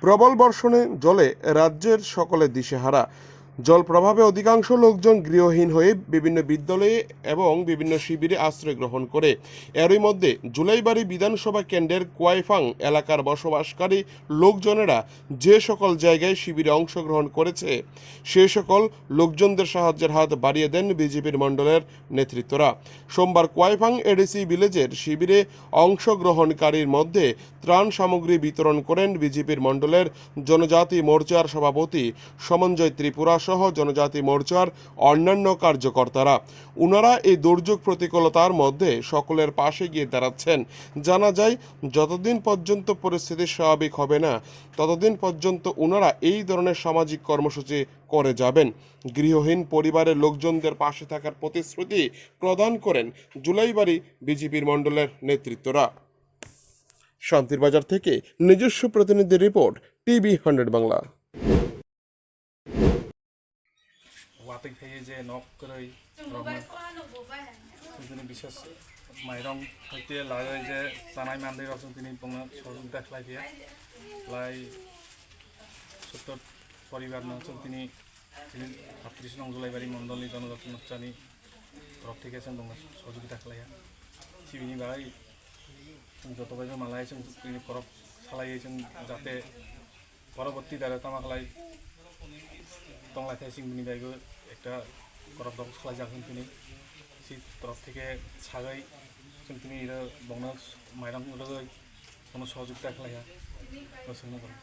প্রবল বর্ষণে জলে রাজ্যের সকলে দিশেহারা। জল প্রভাবে অধিকাংশ লোকজন গৃহহীন হয়ে বিভিন্ন বিদ্যালয়ে এবং বিভিন্ন শিবিরে আশ্রয় গ্রহণ করে। এরই মধ্যে জুলাইবাড়ি বিধানসভা কেন্দ্রের কোয়াইফাং এলাকার বসবাসকারী লোকজনেরা যে সকল জায়গায় শিবিরে অংশগ্রহণ করেছে, সে সকল লোকজনদের সাহায্যের হাত বাড়িয়ে দেন বিজেপির মণ্ডলের নেতৃত্বরা। সোমবার কোয়াইফাং এডিসি ভিলেজের শিবিরে অংশগ্রহণকারীর মধ্যে ত্রাণ সামগ্রী বিতরণ করেন বিজেপির মণ্ডলের জনজাতি মোর্চার সভাপতি সমঞ্জয় ত্রিপুরা সহ জনজাতি মোর্চার অন্যান্য কার্যকর্তারা। উনারা এই দুর্যোগ প্রতিকূলতার মধ্যে সকলের পাশে গিয়ে দাঁড়াচ্ছেন। জানা যায়, যতদিন পর্যন্ত পরিস্থিতি স্বাভাবিক হবে না, ততদিন পর্যন্ত উনারা এই ধরনের সামাজিক কর্মসূচি করে যাবেন। গৃহহীন পরিবারের লোকজনদের পাশে থাকার প্রতিশ্রুতি প্রদান করেন জুলাইবাড়ি বিজেপির মণ্ডলের নেতৃত্বরা। শান্তির বাজার থেকে নিজস্ব প্রতিনিধি রিপোর্ট, টিভি হান্ড্রেড বাংলা। ওয়াতে খেয়ে যে নখ করে তিনি বিশেষ মাইরং হইতে লাগে যে জানাই মান্দির আছেন তিনি সহযোগিতা খেলাই দিয়ে লাই সত্তর পরিবার নছেন তিনি তিনি সাতত্রিশ নং জুলাইবাড়ি মন্ডলী জনজাতি অনুষ্ঠানী তরফ থেকে আছেন সহযোগিতা খেলাইয়া সিবিনি বাড়াই যত বাইজন মালা আছেন তিনি করব চালাই যাতে পরবর্তী দ্বারা তামাকলাই টংলা থেকে সিংবিনিবাইগো একটা গরব দম খোলা যাক তিনি সেই তরফ থেকে সাগাই যেন তিনি বংনা মাইরাম কোনো সহযোগিতা খেলাইয়া সঙ্গে করেন